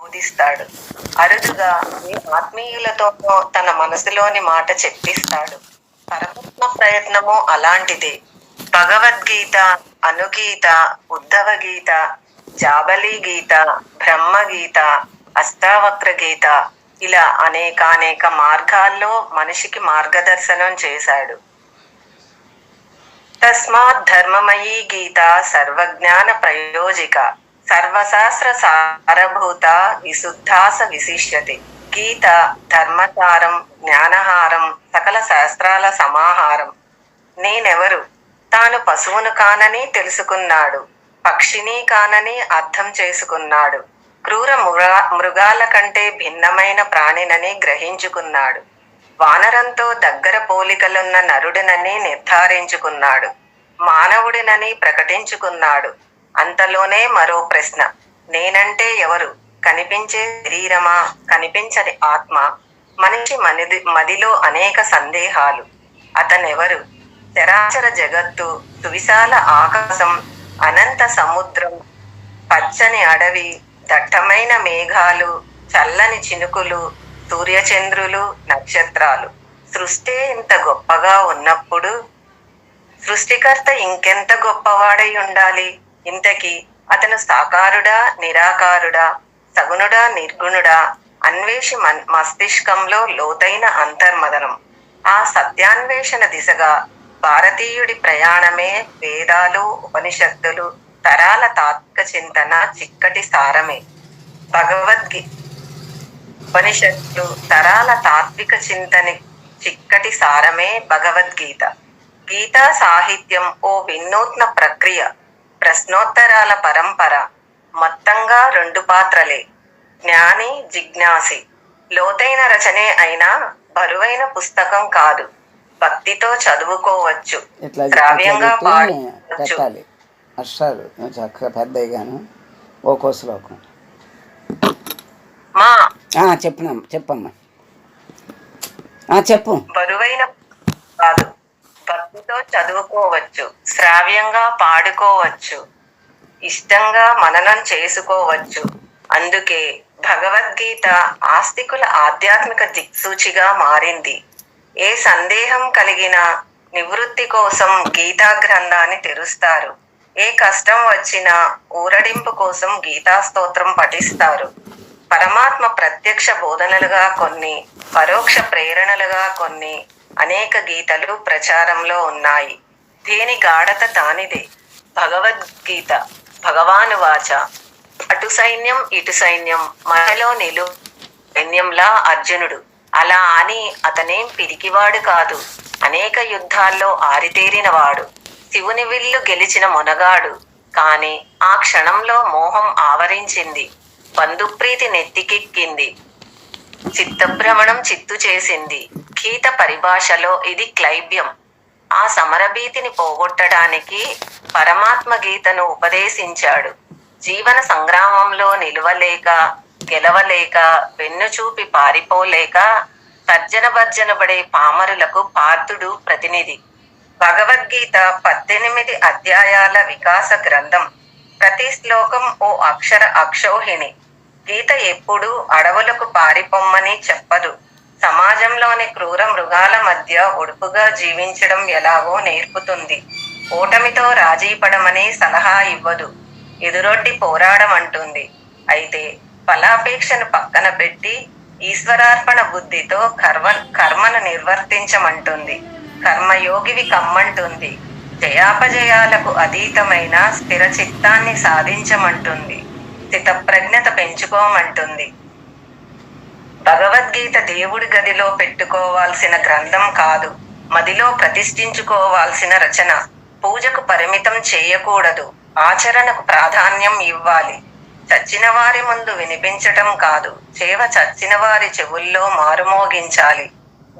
బోధిస్తాడు. అరుదుగా మీ ఆత్మీయులతో తన మనసులోని మాట చెప్పిస్తాడు. పరమాత్మ ప్రయత్నము అలాంటిదే. భగవద్గీత అనుగీత ఉద్ధవ గీత జాబలి గీత బ్రహ్మ గీత అష్టావక్ర గీత ఇలా అనేకానేక మార్గాల్లో మనిషికి మార్గదర్శనం చేశాడు. తస్మాత్ ధర్మమయీ గీత సర్వజ్ఞాన ప్రయోజిక. సర్వశాస్త్ర సారభూత విశుద్ధాస విశిష్యతే. గీత ధర్మసారం జ్ఞానహారం సకల శాస్త్రాల సమాహారం. నేనెవరు? తాను పశువును కానని తెలుసుకున్నాడు. పక్షిని కానని అర్థం చేసుకున్నాడు. క్రూర మృగా మృగాల కంటే భిన్నమైన ప్రాణినని గ్రహించుకున్నాడు. వానరంతో దగ్గర పోలికలున్న నరుడినని నిర్ధారించుకున్నాడు. మానవుడినని ప్రకటించుకున్నాడు. అంతలోనే మరో ప్రశ్న. నేనంటే ఎవరు? కనిపించే శరీరమా? కనిపించని ఆత్మ? మనిషి మనిది మదిలో అనేక సందేహాలు. అతనెవరు? చరాచర జగత్తు సువిశాల ఆకాశం అనంత సముద్రం పచ్చని అడవి దట్టమైన మేఘాలు చల్లని చినుకులు సూర్యచంద్రులు నక్షత్రాలు. సృష్టి ఇంత గొప్పగా ఉన్నప్పుడు సృష్టికర్త ఇంకెంత గొప్పవాడై ఉండాలి? ఇంతకీ అతను సాకారుడా నిరాకారుడా సగుణుడా నిర్గుణుడా? అన్వేషి మన్- మస్తిష్కంలో లోతైన అంతర్మదనం. ఆ సత్యాన్వేషణ దిశగా భారతీయుడి ప్రయాణమే వేదాలు ఉపనిషత్తులు తరాల తాత్విక చింతన చిక్కటి సారమే. భగవద్గీ ఉపనిషత్తులు తరాల తాత్విక చింతని చిక్కటి సారమే భగవద్గీత. గీతా సాహిత్యం ఓ వినూత్న ప్రక్రియ. ప్రశ్నోత్తరాల పరంపర మొత్తంగా రెండు పాత్రలే. జ్ఞాని జిజ్ఞాసి. లోతైన రచనే అయినా బరువైన పుస్తకం కాదు. భక్తితో చదువుకోవచ్చు. ఇట్లా శ్రావ్యంగా పెట్టి పాడవచ్చు. పెట్టాలి అక్షరాలు చక్కగా పెద్దగాను ఒక్కో శ్లోకం మా ఆ, చెప్పినాం చెప్పమ్మా. చెప్పు. బరువైన కాదు. భక్తితో చదువుకోవచ్చు శ్రావ్యంగా పాడుకోవచ్చు ఇష్టంగా మననం చేసుకోవచ్చు. అందుకే భగవద్గీత ఆస్తికుల ఆధ్యాత్మిక దిక్సూచిగా మారింది. ఏ సందేహం కలిగిన నివృత్తి కోసం గీతా గ్రంథాన్ని తెరుస్తారు. ఏ కష్టం వచ్చినా ఊరడింపు కోసం గీతా స్తోత్రం పఠిస్తారు. పరమాత్మ ప్రత్యక్ష బోధనలుగా కొన్ని పరోక్ష ప్రేరణలుగా కొన్ని అనేక గీతలు ప్రచారంలో ఉన్నాయి. దీని గాఢత దానిదే. భగవద్గీత భగవాను వాచ. అటు సైన్యం ఇటు సైన్యం మనలో నిలు. సైన్యంలా అర్జునుడు. అలా అని అతనేం పిరికివాడు కాదు. అనేక యుద్ధాల్లో ఆరితేరినవాడు. శివుని విల్లు గెలిచిన మొనగాడు. కాని ఆ క్షణంలో మోహం ఆవరించింది. బంధుప్రీతి నెత్తికెక్కింది. చిత్తభ్రమణం చిత్తు చేసింది. గీత పరిభాషలో ఇది క్లైబ్యం. ఆ సమరభీతిని పోగొట్టడానికి పరమాత్మ గీతను ఉపదేశించాడు. జీవన సంగ్రామంలో నిలవలేక గెలవలేక వెన్ను చూపి పారిపోలేక తర్జన భర్జన పడే పామరులకు పార్థుడు ప్రతినిధి. భగవద్గీత పద్దెనిమిది అధ్యాయాల వికాస గ్రంథం. ప్రతి శ్లోకం ఓ అక్షర అక్షౌహిణి. గీత ఎప్పుడూ అడవులకు పారిపొమ్మని చెప్పదు. సమాజంలోని క్రూర మృగాల మధ్య ఒడుపుగా జీవించడం ఎలాగో నేర్పుతుంది. ఓటమితో రాజీ పడమని సలహా ఇవ్వదు. ఎదురొడ్డి పోరాడమంటుంది అయితే ఫలాపేక్షను పక్కన పెట్టి ఈశ్వరార్పణ బుద్ధితో కర్మ కర్మను నిర్వర్తించమంటుంది. కర్మయోగివి కమ్మంటుంది. జయాపజయాలకు అతీతమైన స్థిర చిత్తాన్ని సాధించమంటుంది. స్థితప్రజ్ఞత పెంచుకోమంటుంది. భగవద్గీత దేవుడి గదిలో పెట్టుకోవాల్సిన గ్రంథం కాదు మదిలో ప్రతిష్ఠించుకోవాల్సిన రచన. పూజకు పరిమితం చేయకూడదు ఆచరణకు ప్రాధాన్యం ఇవ్వాలి. చచ్చిన వారి ముందు వినిపించటం కాదు చేవ చచ్చిన వారి చెవుల్లో మారుమోగించాలి.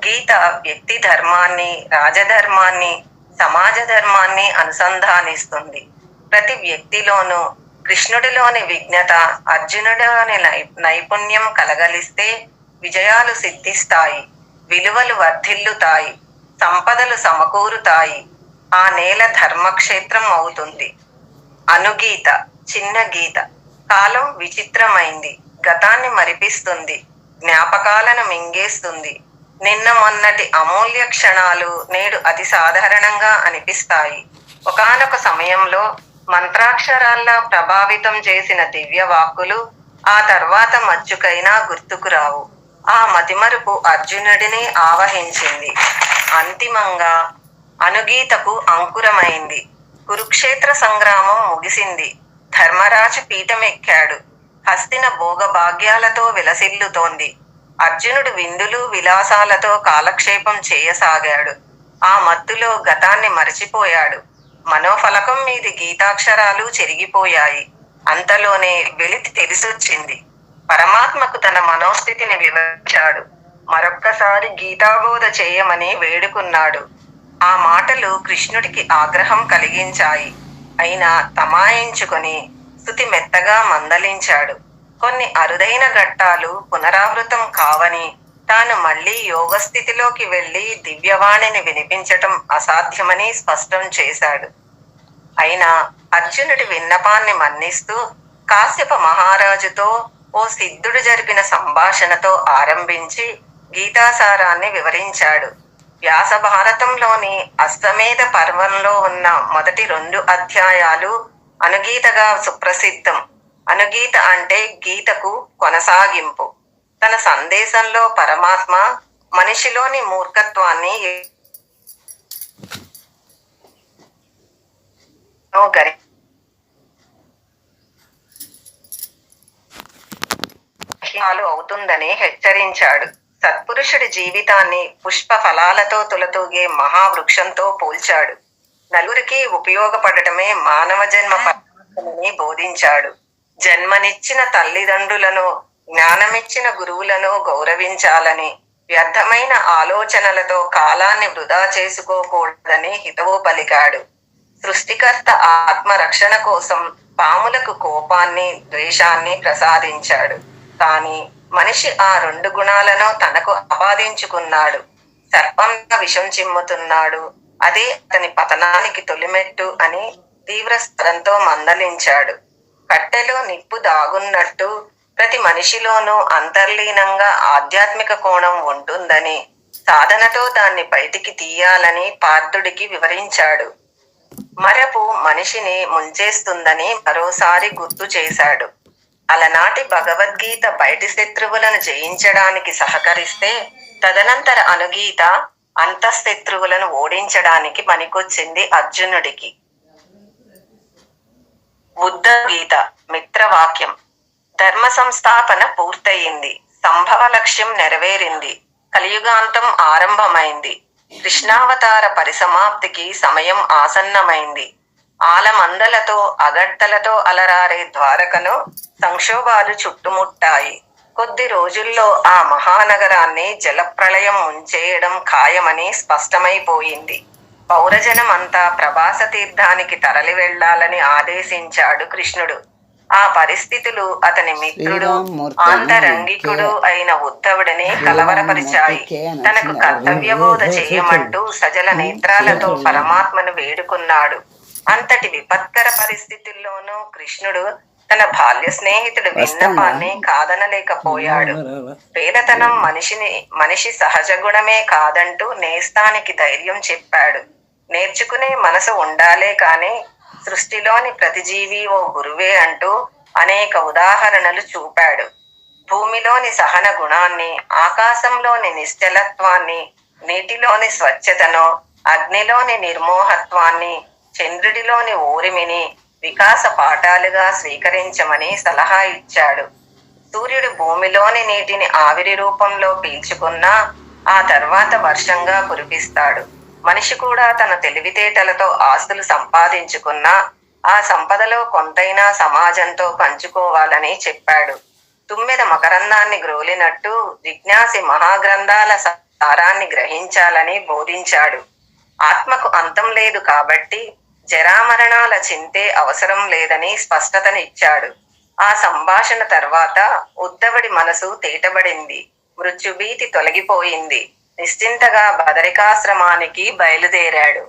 గీత వ్యక్తి ధర్మాన్ని రాజధర్మాన్ని సమాజ ధర్మాన్ని అనుసంధానిస్తుంది. ప్రతి వ్యక్తిలోనూ కృష్ణుడిలోని విజ్ఞత అర్జునుడిలోని నైపుణ్యం కలగలిస్తే విజయాలు సిద్ధిస్తాయి విలువలు వర్ధిల్లుతాయి సంపదలు సమకూరుతాయి. ఆ నేల ధర్మక్షేత్రం అవుతుంది. అనుగీత చిన్న గీత. కాలం విచిత్రమైంది. గతాన్ని మరిపిస్తుంది. జ్ఞాపకాలను మింగేస్తుంది. నిన్న మొన్నటి అమూల్య క్షణాలు నేడు అతి సాధారణంగా అనిపిస్తాయి. ఒకానొక సమయంలో మంత్రాక్షరాల్లా ప్రభావితం చేసిన దివ్య వాక్కులు ఆ తర్వాత మచ్చుకైనా గుర్తుకురావు ఆ మతిమరుపు అర్జునుడిని ఆవహించింది. అంతిమంగా అనుగీతకు అంకురమైంది. కురుక్షేత్ర సంగ్రామం ముగిసింది. ధర్మరాజు పీఠమెక్కాడు. హస్తిన భోగ భాగ్యాలతో విలసిల్లుతోంది. అర్జునుడు విందులు విలాసాలతో కాలక్షేపం చేయసాగాడు. ఆ మత్తులో గతాన్ని మరచిపోయాడు. మనోఫలకం మీది గీతాక్షరాలు చెరిగిపోయాయి. అంతలోనే వెలితి తెలిసొచ్చింది. పరమాత్మకు తన మనోస్థితిని వివరించాడు. మరొక్కసారి గీతాబోధ చేయమని వేడుకున్నాడు. ఆ మాటలు కృష్ణుడికి ఆగ్రహం కలిగించాయి. అయినా తమాయించుకొని స్థుతి మెత్తగా మందలించాడు. కొన్ని అరుదైన ఘట్టాలు పునరావృతం కావని తాను మళ్ళీ యోగస్థితిలోకి వెళ్ళి దివ్యవాణిని వినిపించటం అసాధ్యమని స్పష్టం చేశాడు. అయినా అర్జునుడి విన్నపాన్ని మన్నిస్తూ కాశ్యప మహారాజుతో ఓ సిద్ధుడు జరిపిన సంభాషణతో ఆరంభించి గీతాసారాన్ని వివరించాడు. వ్యాస భారతంలోని అశ్వమేధ పర్వంలో ఉన్న మొదటి రెండు అధ్యాయాలు అనుగీతగా సుప్రసిద్ధం. అనుగీత అంటే గీతకు కొనసాగింపు. తన సందేశంలో పరమాత్మ మనిషిలోని మూర్ఖత్వాన్ని అవుతుందని హెచ్చరించాడు. సత్పురుషుడి జీవితాన్ని పుష్ప ఫలాలతో తులతూగే మహావృక్షంతో పోల్చాడు. నలుగురికి ఉపయోగపడటమే మానవ జన్మ బోధించాడు. జన్మనిచ్చిన తల్లిదండ్రులను జ్ఞానమిచ్చిన గురువులను గౌరవించాలని వ్యర్థమైన ఆలోచనలతో కాలాన్ని వృధా చేసుకోకూడదని హితవు పలికాడు సృష్టికర్త ఆత్మరక్షణ కోసం పాములకు కోపాన్ని ద్వేషాన్ని ప్రసాదించాడు. కానీ మనిషి ఆ రెండు గుణాలను తనకు ఆపాదించుకున్నాడు. సర్పంగా విషం చిమ్ముతున్నాడు. అదే అతని పతనానికి తొలిమెట్టు అని తీవ్ర స్వరంతో మందలించాడు. కట్టెలో నిప్పు దాగున్నట్టు ప్రతి మనిషిలోనూ అంతర్లీనంగా ఆధ్యాత్మిక కోణం ఉంటుందని సాధనతో దాన్ని బయటికి తీయాలని పార్థుడికి వివరించాడు. మరపు మనిషిని ముంచేస్తుందని మరోసారి గుర్తు చేశాడు. అలనాటి భగవద్గీత బయటి శత్రువులను జయించడానికి సహకరిస్తే తదనంతర అనుగీత అంతఃశత్రువులను ఓడించడానికి పనికొచ్చింది అర్జునుడికి. బుద్ధ గీత మిత్రవాక్యం. ధర్మ సంస్థాపన పూర్తయింది. సంభవ లక్ష్యం నెరవేరింది. కలియుగాంతం ఆరంభమైంది. కృష్ణావతార పరిసమాప్తికి సమయం ఆసన్నమైంది. ఆలమందలతో అగడ్తలతో అలరారే ద్వారకను సంక్షోభాలు చుట్టుముట్టాయి. కొద్ది రోజుల్లో ఆ మహానగరాన్ని జలప్రళయం ముంచేయడం ఖాయమని స్పష్టమైపోయింది. పౌరజనమంతా ప్రభాస తీర్థానికి తరలి వెళ్ళాలని ఆదేశించాడు కృష్ణుడు. ఆ పరిస్థితులు అతని మిత్రుడు ఆంతరంగికుడు అయిన ఉద్ధవుడిని కలవరపరిచాయి. తనకు కర్తవ్యబోధ చేయమంటూ సజల నేత్రాలతో పరమాత్మను వేడుకున్నాడు. అంతటి విపత్కర పరిస్థితుల్లోనూ కృష్ణుడు తన బాల్య స్నేహితుడు విన్నపాన్ని కాదనలేకపోయాడు. పేదతనం మనిషిని మనిషి సహజ గుణమే కాదంటూ నేస్తానికి ధైర్యం చెప్పాడు. నేర్చుకునే మనసు ఉండాలే కాని సృష్టిలోని ప్రతి జీవి ఓ గురువే అంటూ అనేక ఉదాహరణలు చూపాడు. భూమిలోని సహన గుణాన్ని ఆకాశంలోని నిశ్చలత్వాన్ని నీటిలోని స్వచ్ఛతను అగ్నిలోని నిర్మోహత్వాన్ని చంద్రుడిలోని ఊరిమిని వికాస పాఠాలుగా స్వీకరించమని సలహా ఇచ్చాడు. సూర్యుడు భూమిలోని నీటిని ఆవిరి రూపంలో పీల్చుకున్నా ఆ తర్వాత వర్షంగా కురిపిస్తాడు. మనిషి కూడా తన తెలివితేటలతో ఆస్తులు సంపాదించుకున్నా ఆ సంపదలో కొంతైనా సమాజంతో పంచుకోవాలని చెప్పాడు. తుమ్మెద మకరందాన్ని గ్రోలినట్టు జిజ్ఞాసి మహాగ్రంథాల సారాన్ని గ్రహించాలని బోధించాడు. ఆత్మకు అంతం లేదు కాబట్టి జరామరణాల చింతే అవసరం లేదని స్పష్టతనిచ్చాడు. ఆ సంభాషణ తర్వాత ఉద్దవడి మనసు తేటబడింది. మృత్యుభీతి తొలగిపోయింది. నిశ్చింతగా బదరికాశ్రమానికి బయలుదేరాడు.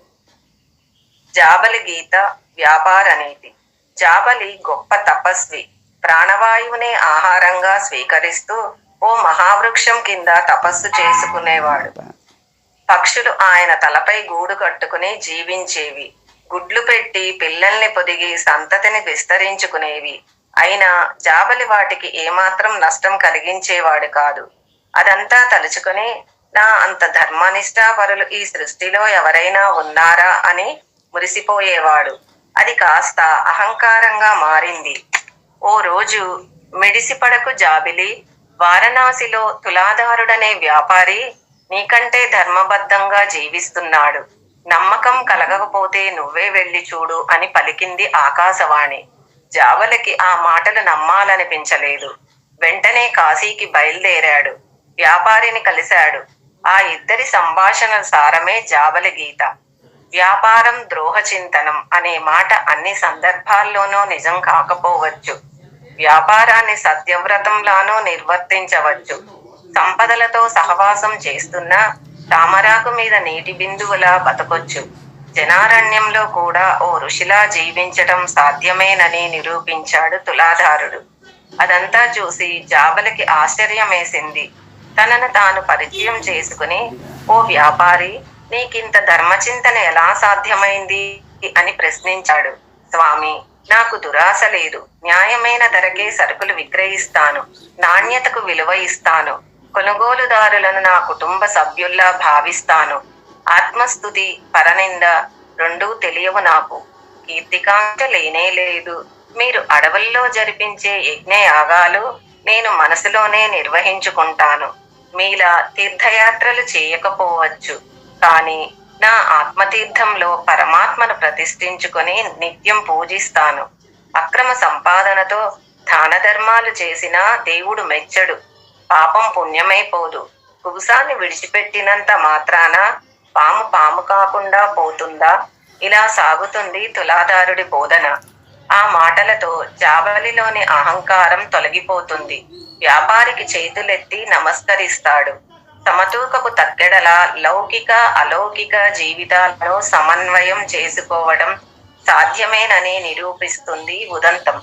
జాబలి గీత వ్యాపార నీతి. జాబలి గొప్ప తపస్వి. ప్రాణవాయువునే ఆహారంగా స్వీకరిస్తూ ఓ మహావృక్షం కింద తపస్సు చేసుకునేవాడు. పక్షులు ఆయన తలపై గూడు కట్టుకుని జీవించేవి. గుడ్లు పెట్టి పిల్లల్ని పొదిగి సంతతిని విస్తరించుకునేవి. అయినా జాబలి వాటికి ఏమాత్రం నష్టం కలిగించేవాడు కాదు. అదంతా తలుచుకుని నా అంత ధర్మనిష్టాపరులు ఈ సృష్టిలో ఎవరైనా ఉన్నారా అని మురిసిపోయేవాడు. అది కాస్త అహంకారంగా మారింది. ఓ రోజు మిడిసిపడకు జాబిలి వారణాసిలో తులాదారుడనే వ్యాపారి నీకంటే ధర్మబద్ధంగా జీవిస్తున్నాడు. నమ్మకం కలగకపోతే నువ్వే వెళ్ళి చూడు అని పలికింది ఆకాశవాణి. జావలకి ఆ మాటలు నమ్మాలనిపించలేదు. వెంటనే కాశీకి బయలుదేరాడు. వ్యాపారిని కలిశాడు. ఆ ఇద్దరి సంభాషణ సారమే జాబల గీత. వ్యాపారం ద్రోహ చింతనం అనే మాట అన్ని సందర్భాల్లోనూ నిజం కాకపోవచ్చు. వ్యాపారాన్ని సత్యవ్రతంలానూ నిర్వర్తించవచ్చు. సంపదలతో సహవాసం చేస్తున్నా తామరాకు మీద నీటి బిందువులా బతకొచ్చు. జనారణ్యంలో కూడా ఓ ఋషిలా జీవించటం సాధ్యమేనని నిరూపించాడు తులాధారుడు. అదంతా చూసి జాబలకి ఆశ్చర్యమేసింది. తనను తాను పరిచయం చేసుకుని ఓ వ్యాపారి నీకింత ధర్మచింతన ఎలా సాధ్యమైంది? అని ప్రశ్నించాడు. స్వామి నాకు దురాశ లేదు. న్యాయమైన ధరకే సరుకులు విక్రయిస్తాను. నాణ్యతకు విలువ ఇస్తాను. కొనుగోలుదారులను నా కుటుంబ సభ్యుల్లా భావిస్తాను. ఆత్మస్థుతి పరనింద రెండూ తెలియవు నాకు. కీర్తికాంక్ష లేనే లేదు. మీరు అడవుల్లో జరిపించే యజ్ఞ యాగాలు నేను మనసులోనే నిర్వహించుకుంటాను. మీలా తీర్థయాత్రలు చేయకపోవచ్చు. కానీ నా ఆత్మతీర్థంలో పరమాత్మను ప్రతిష్ఠించుకొని నిత్యం పూజిస్తాను. అక్రమ సంపాదనతో దాన ధర్మాలు చేసినా దేవుడు మెచ్చడు. పాపం పుణ్యమైపోదు. కుబుసాన్ని విడిచిపెట్టినంత మాత్రాన పాము పాము కాకుండా పోతుందా? ఇలా సాగుతుంది తులాదారుడి బోధన. ఆ మాటలతో జాబలిలోని అహంకారం తొలగిపోతుంది. వ్యాపారికి చేతులెత్తి నమస్కరిస్తాడు. సమతూకపు తక్కెడల లౌకిక అలౌకిక జీవితాలను సమన్వయం చేసుకోవడం సాధ్యమేనని నిరూపిస్తుంది ఉదంతం.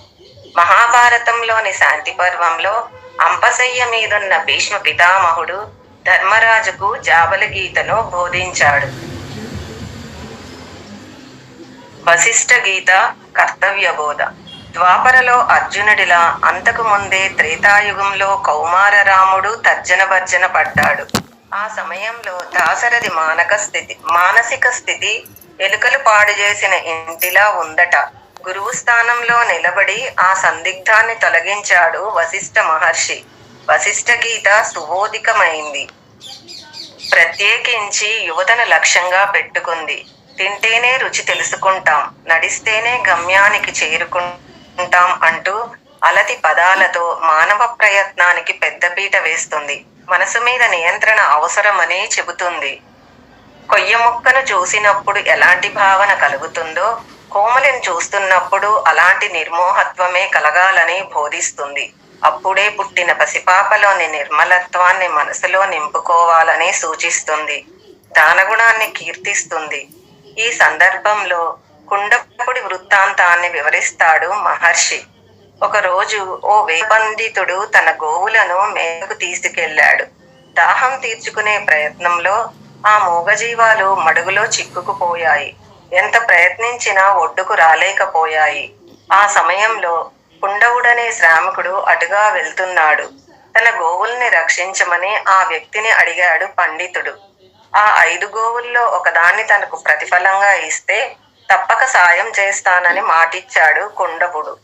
మహాభారతంలోని శాంతి పర్వంలో అంపశయ్య మీదున్న భీష్మ పితామహుడు ధర్మరాజుకు జాబలి గీతను బోధించాడు. వశిష్ఠ గీత కర్తవ్య బోధ ద్వాపరలో అర్జునుడిలా అంతకు ముందే త్రేతాయుగంలో కౌమార రాముడు తర్జన భర్జన పడ్డాడు. ఆ సమయంలో దాసరథి మానక స్థితి మానసిక స్థితి ఎలుకలు పాడు చేసిన ఇంటిలా ఉందట. గురువు స్థానంలో నిలబడి ఆ సందిగ్ధాన్ని తొలగించాడు వశిష్ఠ మహర్షి. వశిష్ఠ గీత సుబోధికమైంది. ప్రత్యేకించి యువతను లక్ష్యంగా పెట్టుకుంది. తింటేనే రుచి తెలుసుకుంటాం నడిస్తేనే గమ్యానికి చేరుకుంటాం అంటూ అలతి పదాలతో మానవ ప్రయత్నానికి పెద్దపీట వేస్తుంది. మనసు మీద నియంత్రణ అవసరమనే చెబుతుంది. కొయ్య ముక్కను చూసినప్పుడు ఎలాంటి భావన కలుగుతుందో కోమలిని చూస్తున్నప్పుడు అలాంటి నిర్మోహత్వమే కలగాలని బోధిస్తుంది. అప్పుడే పుట్టిన పసిపాపలోని నిర్మలత్వాన్ని మనసులో నింపుకోవాలని సూచిస్తుంది. దానగుణాన్ని కీర్తిస్తుంది. ఈ సందర్భంలో కుండపుడి వృత్తాంతాన్ని వివరిస్తాడు మహర్షి. ఒకరోజు ఓ వేపండితుడు తన గోవులను మేకు తీసుకెళ్ళాడు దాహం తీర్చుకునే ప్రయత్నంలో ఆ మూగజీవాలు మడుగులో చిక్కుకుపోయాయి. ఎంత ప్రయత్నించినా ఒడ్డుకు రాలేకపోయాయి. ఆ సమయంలో కుండవుడనే శ్రామికుడు అటుగా వెళ్తున్నాడు. తన గోవుల్ని రక్షించమని ఆ వ్యక్తిని అడిగాడు పండితుడు. ఆ ఐదు గోవుల్లో ఒకదాన్ని తనకు ప్రతిఫలంగా ఇస్తే తప్పక సాయం చేస్తానని మాటిచ్చాడు కుండపుడు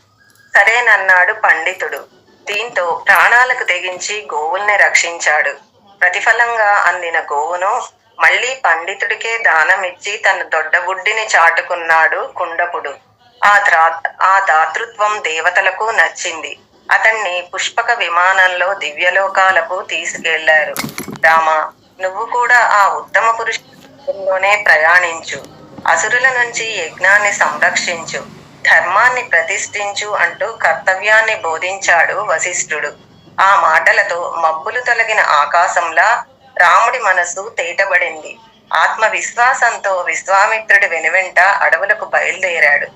సరేనన్నాడు పండితుడు. దీంతో ప్రాణాలకు తెగించి గోవుల్ని రక్షించాడు. ప్రతిఫలంగా అందిన గోవును మళ్ళీ పండితుడికే దానమిచ్చి తన దొడ్డబుడ్డిని చాటుకున్నాడు కుండపుడు ఆ ద్రా ఆ దాతృత్వం దేవతలకు నచ్చింది. అతన్ని పుష్పక విమానంలో దివ్యలోకాలకు తీసుకెళ్ళారు. రామ నువ్వు కూడా ఆ ఉత్తమ పురుషులోనే ప్రయాణించు. అసురుల నుంచి యజ్ఞాన్ని సంరక్షించు. ధర్మాన్ని ప్రతిష్ఠించు అంటూ కర్తవ్యాన్ని బోధించాడు వశిష్ఠుడు. ఆ మాటలతో మబ్బులు తొలగిన ఆకాశంలా రాముడి మనసు తేటబడింది. ఆత్మవిశ్వాసంతో విశ్వామిత్రుడి వెనువెంట అడవులకు బయలుదేరాడు.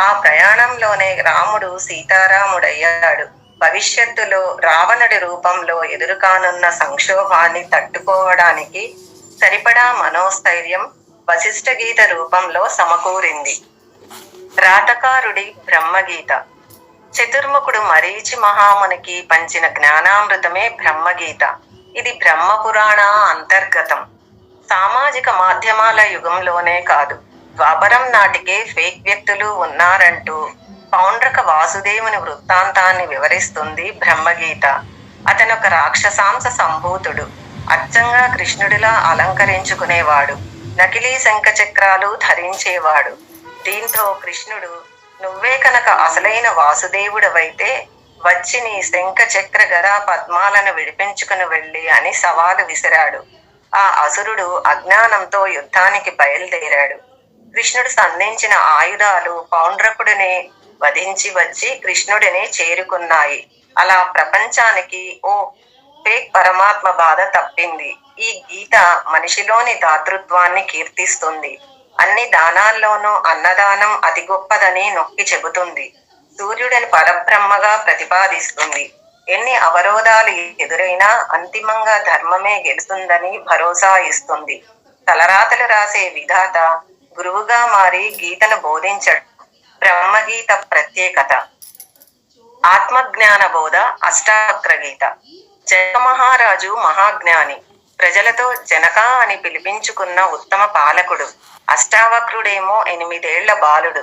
ఆ ప్రయాణంలోనే రాముడు సీతారాముడయ్యాడు. భవిష్యత్తులో రావణుడి రూపంలో ఎదురుకానున్న సంక్షోభాన్ని తట్టుకోవడానికి సరిపడా మనోస్థైర్యం వశిష్ఠ గీత రూపంలో సమకూరింది. రాతకారుడి బ్రహ్మగీత. చతుర్ముఖుడు మరీచి మహామునికి పంచిన జ్ఞానామృతమే బ్రహ్మగీత. ఇది బ్రహ్మ పురాణ అంతర్గతం. సామాజిక మాధ్యమాల యుగంలోనే కాదు ద్వాపరం నాటికే ఫేక్ వ్యక్తులు ఉన్నారంటూ పౌండ్రక వాసుదేవుని వృత్తాంతాన్ని వివరిస్తుంది బ్రహ్మగీత. అతను ఒక సంభూతుడు. అచ్చంగా కృష్ణుడిలా అలంకరించుకునేవాడు. నకిలీ శంఖచక్రాలు ధరించేవాడు. దీంతో కృష్ణుడు నువ్వే కనుక అసలైన వాసుదేవుడవైతే వచ్చి నీ శంఖ చక్ర గదా పద్మాలను విడిపించుకుని వెళ్ళి అని సవాలు విసిరాడు. ఆ అసురుడు అజ్ఞానంతో యుద్ధానికి బయలుదేరాడు. కృష్ణుడు సంధించిన ఆయుధాలు పౌండ్రకుడిని వధించి వచ్చి కృష్ణుడిని చేరుకున్నాయి. అలా ప్రపంచానికి ఓ ఫేక్ పరమాత్మ బాధ తప్పింది. ఈ గీత మనిషిలోని దాతృత్వాన్ని కీర్తిస్తుంది. అన్ని దానాల్లోనూ అన్నదానం అతి గొప్పదని నొక్కి చెబుతుంది. సూర్యుడిని పరబ్రహ్మగా ప్రతిపాదిస్తుంది. ఎన్ని అవరోధాలు ఎదురైనా అంతిమంగా ధర్మమే గెలుస్తుందని భరోసా ఇస్తుంది. తలరాతలు రాసే విధాత గురువుగా మారి గీతను బోధించడం. బ్రహ్మగీత ప్రత్యేకత. ఆత్మజ్ఞాన బోధ అష్టావక్ర గీత జనక మహారాజు మహాజ్ఞాని. ప్రజలతో జనక అని పిలిపించుకున్న ఉత్తమ పాలకుడు. అష్టావక్రుడేమో ఎనిమిదేళ్ళ బాలుడు.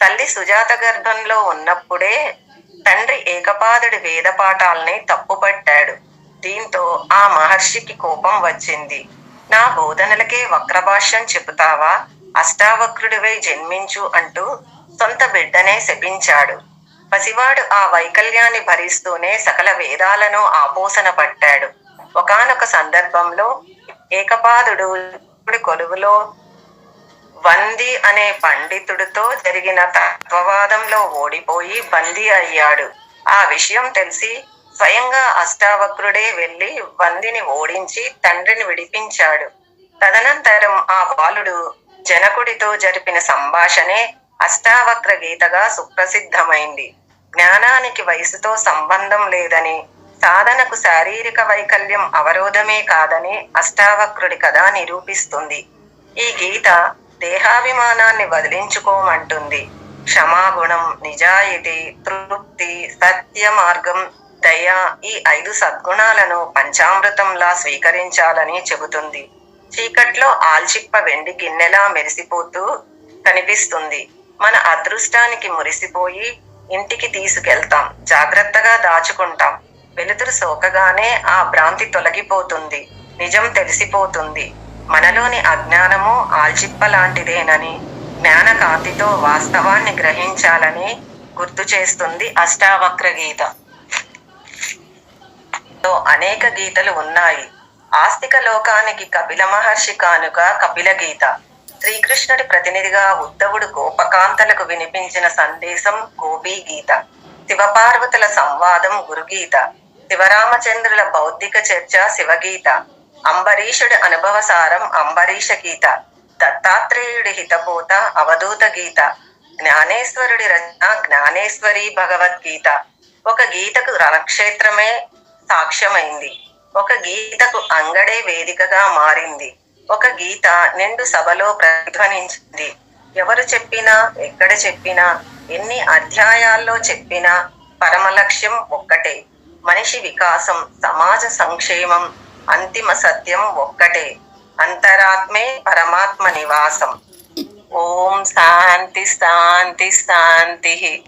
తల్లి సుజాత గర్భంలో ఉన్నప్పుడే తండ్రి ఏకపాదుడి వేద పాఠాల్ని తప్పుపట్టాడు. దీంతో ఆ మహర్షికి కోపం వచ్చింది. నా బోధనలకే వక్రభాష్యం చెబుతావా? అష్టావక్రుడివై జన్మించు అంటూ సొంత బిడ్డనే శపించాడు. పసివాడు ఆ వైకల్యాన్ని భరిస్తూనే సకల వేదాలను ఆపోసన పట్టాడు. ఒకానొక సందర్భంలో ఏకపాదుడు కొలువులో బందీ అనే పండితుడితో జరిగిన తత్వవాదంలో ఓడిపోయి బందీ అయ్యాడు. ఆ విషయం తెలిసి స్వయంగా అష్టావక్రుడే వెళ్ళి బందిని ఓడించి తండ్రిని విడిపించాడు. తదనంతరం ఆ బాలుడు జనకుడితో జరిపిన సంభాషణే అష్టావక్ర గీతగా సుప్రసిద్ధమైంది. జ్ఞానానికి వయసుతో సంబంధం లేదని సాధనకు శారీరక వైకల్యం అవరోధమే కాదని అష్టావక్రుడి కథ నిరూపిస్తుంది. ఈ గీత దేహాభిమానాన్ని వదిలించుకోమంటుంది. క్షమాగుణం నిజాయితీ తృప్తి సత్య మార్గం దయ ఈ ఐదు సద్గుణాలను పంచామృతంలా స్వీకరించాలని చెబుతుంది. చీకట్లో ఆల్చిప్ప వెండి గిన్నెలా మెరిసిపోతూ కనిపిస్తుంది. మన అదృష్టానికి మురిసిపోయి ఇంటికి తీసుకెళ్తాం. జాగ్రత్తగా దాచుకుంటాం. వెలుతురు సోకగానే ఆ భ్రాంతి తొలగిపోతుంది. నిజం తెలిసిపోతుంది. మనలోని అజ్ఞానము ఆల్చిప్ప లాంటిదేనని జ్ఞాన కాంతితో వాస్తవాన్ని గ్రహించాలని గుర్తు చేస్తుంది అష్టావక్ర గీత. అనేక గీతలు ఉన్నాయి. ఆస్తిక లోకానికి కపిల మహర్షి కానుక కపిల గీత. శ్రీకృష్ణుడి ప్రతినిధిగా ఉద్ధవుడు గోపకాంతలకు వినిపించిన సందేశం గోపీ గీత. శివపార్వతుల సంవాదం గురుగీత. శివరామచంద్రుల బౌద్ధిక చర్చ శివగీత. అంబరీషుడి అనుభవసారం అంబరీష గీత. దత్తాత్రేయుడి హితబోత అవధూత గీత. జ్ఞానేశ్వరుడి రచన జ్ఞానేశ్వరి భగవద్గీత. ఒక గీతకు రణక్షేత్రమే సాక్ష్యమైంది. ఒక గీతకు అంగడే వేదికగా మారింది. ఒక గీత నిండు సభలో ప్రతిధ్వనించింది ఎవరు చెప్పినా ఎక్కడ చెప్పినా ఎన్ని అధ్యాయాల్లో చెప్పినా పరమ లక్ష్యం ఒక్కటే. మనిషి వికాసం సమాజ సంక్షేమం అంతిమ సత్యం ఒక్కటే. అంతరాత్మే పరమాత్మ నివాసం. ఓం శాంతి శాంతి శాంతి.